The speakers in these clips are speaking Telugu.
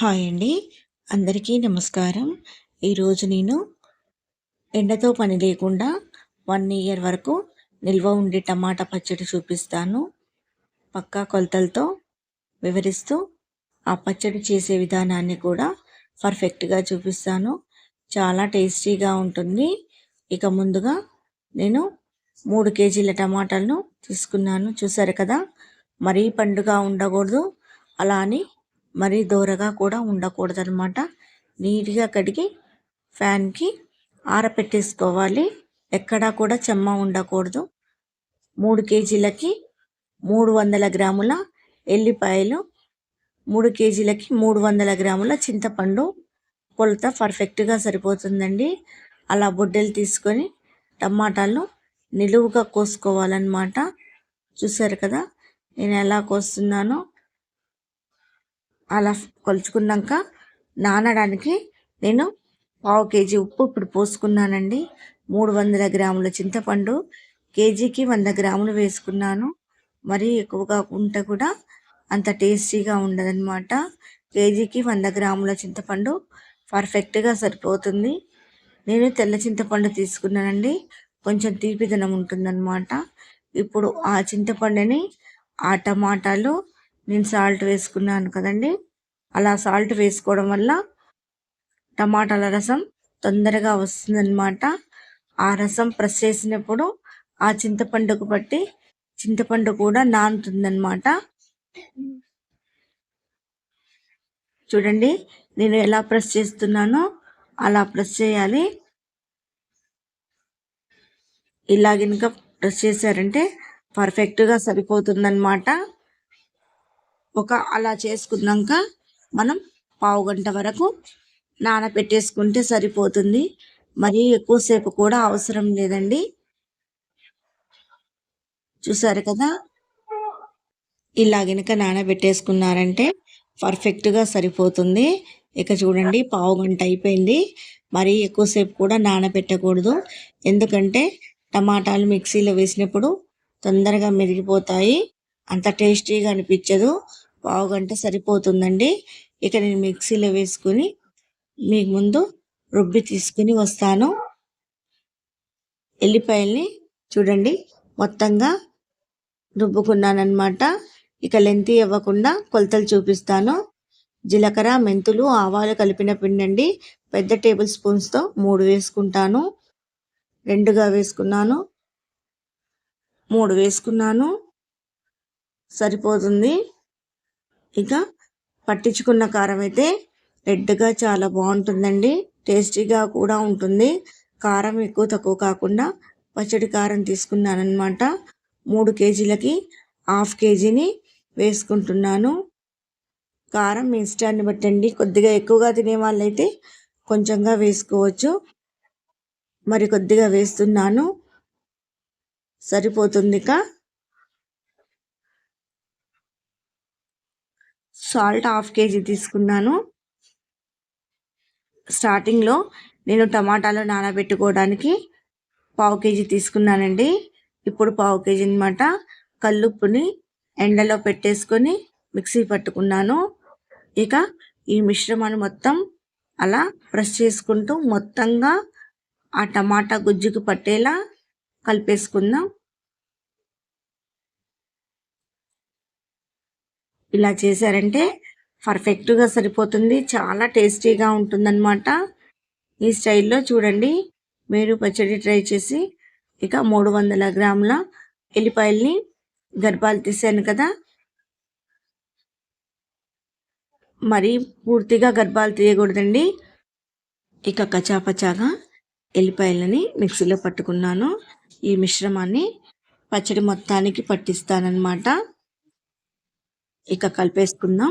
హాయ్ అండి. అందరికీ నమస్కారం. ఈరోజు నేను ఎండతో పని లేకుండా వన్ ఇయర్ వరకు నిల్వ ఉండే టమాటా పచ్చడి చూపిస్తాను. పక్కా కొలతలతో వివరిస్తూ ఆ పచ్చడి చేసే విధానాన్ని కూడా పర్ఫెక్ట్గా చూపిస్తాను. చాలా టేస్టీగా ఉంటుంది. ఇక ముందుగా నేను మూడు కేజీల టమాటాలను తీసుకున్నాను. చూసారు కదా? మరీ పండుగ ఉండకూడదు. అలా అని మరీ దూరగా కూడా ఉండకూడదు అనమాట నీట్గా కడిగి ఫ్యాన్కి ఆరపెట్టేసుకోవాలి. ఎక్కడా కూడా చెమ్మ ఉండకూడదు. మూడు కేజీలకి మూడు వందల గ్రాముల ఎల్లిపాయలు మూడు కేజీలకి మూడు వందల గ్రాముల చింతపండు కొలత పర్ఫెక్ట్గా సరిపోతుందండి. అలా బొడ్డలు తీసుకొని టమాటాలు నిలువుగా కోసుకోవాలన్నమాట. చూసారు కదా నేను ఎలా కోస్తున్నానో? అలా కొలుచుకున్నాక నానడానికి నేను పావు కేజీ ఉప్పు ఇప్పుడు పోసుకున్నానండి. మూడు వందల గ్రాముల చింతపండు కేజీకి వంద గ్రాములు వేసుకున్నాను. మరీ ఎక్కువగా ఉంటే కూడా అంత టేస్టీగా ఉండదన్నమాట. కేజీకి వంద గ్రాముల చింతపండు పర్ఫెక్ట్గా సరిపోతుంది. నేను తెల్ల చింతపండు తీసుకున్నానండి. కొంచెం తీపిదనం ఉంటుందన్నమాట. ఇప్పుడు ఆ చింతపండుని ఆ టమాటాలు నేను సాల్ట్ వేసుకున్నాను కదండి. అలా సాల్ట్ వేసుకోవడం వల్ల టమాటాల రసం తొందరగా వస్తుందన్నమాట. ఆ రసం ప్రెస్ చేసినప్పుడు ఆ చింతపండుకు పట్టి చింతపండు కూడా నానుతుందన్నమాట. చూడండి నేను ఎలా ప్రెస్ చేస్తున్నానో అలా ప్రెస్ చేయాలి. ఇలా కనుక ప్రెస్ చేశారంటే పర్ఫెక్ట్గా సరిపోతుందన్నమాట. ఒక అలా చేసుకున్నాక మనం పావు గంట వరకు నానబెట్టేసుకుంటే సరిపోతుంది. మరీ ఎక్కువసేపు కూడా అవసరం లేదండి. చూసారు కదా? ఇలా గనుక నానబెట్టేసుకున్నారంటే పర్ఫెక్ట్గా సరిపోతుంది. ఇక చూడండి పావు గంట అయిపోయింది. మరీ ఎక్కువసేపు కూడా నానబెట్టకూడదు. ఎందుకంటే టమాటాలు మిక్సీలో వేసినప్పుడు తొందరగా మెరిగిపోతాయి. అంత టేస్టీగా అనిపించదు. పావు గంట సరిపోతుందండి. ఇక నేను మిక్సీలో వేసుకుని మీకు ముందు రుబ్బి తీసుకుని వస్తాను. ఎల్లిపాయల్ని చూడండి మొత్తంగా రుబ్బుకున్నానమాట ఇక లెంతి ఇవ్వకుండా కొలతలు చూపిస్తాను. జీలకర్ర మెంతులు ఆవాలు కలిపిన పిండండి. పెద్ద టేబుల్ స్పూన్స్తో మూడు వేసుకుంటాను. రెండుగా వేసుకున్నాను. మూడు వేసుకున్నాను. సరిపోతుంది. ఇక పట్టించుకున్న కారం అయితే రెడ్గా చాలా బాగుంటుందండి. టేస్టీగా కూడా ఉంటుంది. కారం ఎక్కువ తక్కువ కాకుండా పచ్చడి కారం తీసుకున్నానమాట మూడు కేజీలకి హాఫ్ కేజీని వేసుకుంటున్నాను. కారం మీ ఇష్టాన్ని బట్టండి కొద్దిగా ఎక్కువగా తినే వాళ్ళైతే కొంచెంగా వేసుకోవచ్చు. మరి కొద్దిగా వేస్తున్నాను. సరిపోతుంది ఇక. సాల్ట్ హాఫ్ కేజీ తీసుకున్నాను. స్టార్టింగ్లో నేను టమాటాలు నానబెట్టుకోవడానికి పావు కేజీ తీసుకున్నానండి. ఇప్పుడు పావు కేజీ అనమాట కల్లుప్పుని ఎండలో పెట్టేసుకొని మిక్సీ పట్టుకున్నాను. ఇక ఈ మిశ్రమాన్ని మొత్తం అలా ప్రెస్ చేసుకుంటూ మొత్తంగా ఆ టమాటా గుజ్జుకు పట్టేలా కలిపేసుకుందాం. ఇలా చేశారంటే పర్ఫెక్ట్గా సరిపోతుంది. చాలా టేస్టీగా ఉంటుందన్నమాట. ఈ స్టైల్లో చూడండి. మీరు పచ్చడి ట్రై చేసి ఇక మూడు వందల గ్రాముల ఎల్లిపాయల్ని గర్భాలు తీసాను కదా. మరి పూర్తిగా గర్భాలు తీయకూడదండి. ఇక కచాపచాగా ఎల్లిపాయలని మిక్సీలో పట్టుకున్నాను. ఈ మిశ్రమాన్ని పచ్చడి మొత్తానికి పట్టిస్తానన్నమాట. ఇక కలిపేసుకుందాం.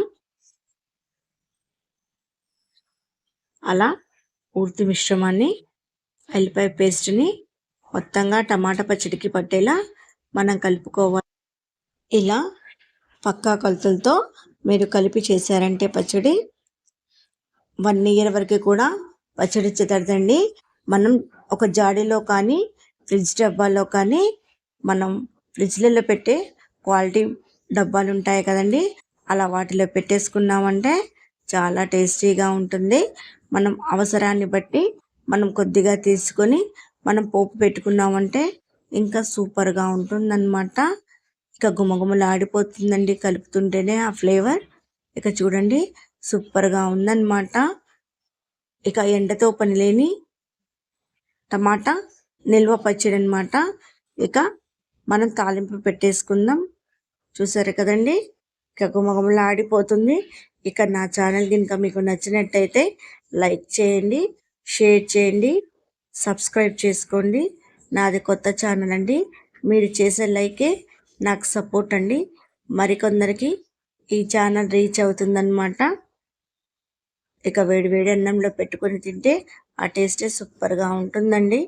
అలా పూర్తి మిశ్రమాన్ని ఎల్లిపాయ పేస్ట్ని మొత్తంగా టమాటా పచ్చడికి పట్టేలా మనం కలుపుకోవాలి. ఇలా పక్కా కొలతలతో మీరు కలిపి చేశారంటే పచ్చడి వన్ ఇయర్ వరకు కూడా పచ్చడి చెదరదండి. మనం ఒక జాడీలో కానీ ఫ్రిడ్జ్ డబ్బాలో కానీ మనం ఫ్రిడ్జ్లలో పెట్టే క్వాలిటీ డబ్బాలు ఉంటాయి కదండి. అలా వాటిలో పెట్టేసుకున్నామంటే చాలా టేస్టీగా ఉంటుంది. మనం అవసరాన్ని బట్టి మనం కొద్దిగా తీసుకొని మనం పోపు పెట్టుకున్నామంటే ఇంకా సూపర్గా ఉంటుందన్నమాట. ఇక గుమగుమలాడిపోతుందండి కలుపుతుంటేనే ఆ ఫ్లేవర్. ఇక చూడండి సూపర్గా ఉందన్నమాట. ఇక ఎండతో పని లేని టమాటా నిల్వ పచ్చడి అనమాట ఇక మనం తాలింపు పెట్టేసుకుందాం. చూసారు కదండి? ఇక గుమగుమలు ఆడిపోతుంది. ఇక నా ఛానల్ కనుక మీకు నచ్చినట్టయితే లైక్ చేయండి షేర్ చేయండి సబ్స్క్రైబ్ చేసుకోండి. నాది కొత్త ఛానల్ అండి. మీరు చేసే లైకే నాకు సపోర్ట్ అండి. మరికొందరికి ఈ ఛానల్ రీచ్ అవుతుందన్నమాట. ఇక వేడి వేడి అన్నంలో పెట్టుకొని తింటే ఆ టేస్టే సూపర్గా ఉంటుందండి.